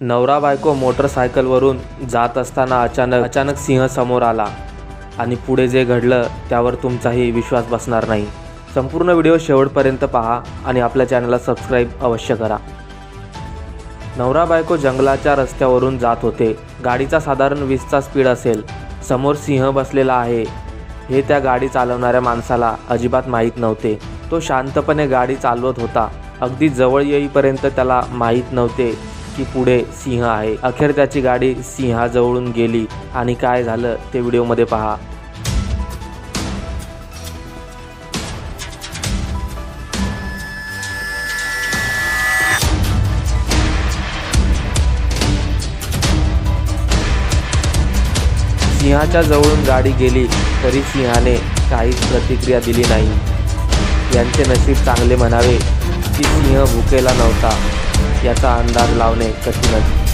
नवरा बायको मोटरसायकलवरून जात असताना अचानक अचानक सिंह समोर आला. आणि पुढे जे घडलं त्यावर तुमचाही विश्वास बसणार नाही. संपूर्ण व्हिडिओ शेवटपर्यंत पहा आणि आपल्या चॅनलला सबस्क्राईब अवश्य करा. नवरा बायको जंगलाच्या रस्त्यावरून जात होते. गाडीचा साधारण वीसचा स्पीड असेल. समोर सिंह बसलेला आहे. हे त्या गाडी चालवणाऱ्या माणसाला अजिबात माहीत नव्हते. तो शांतपणे गाडी चालवत होता. अगदी जवळ येईपर्यंत त्याला माहीत नव्हते की पुढे सिंह आहे. अखेर त्याची गाडी सिंहाजवळून गेली. आणि काय झालं ते व्हिडिओमध्ये पहा. सिंहाच्या जवळून गाडी गेली तरी सिंहाने काहीच प्रतिक्रिया दिली नाही. यांचे नशीब चांगले म्हणावे की सिंह भुकेला नव्हता. याचा अंदाज लावणे कठीणच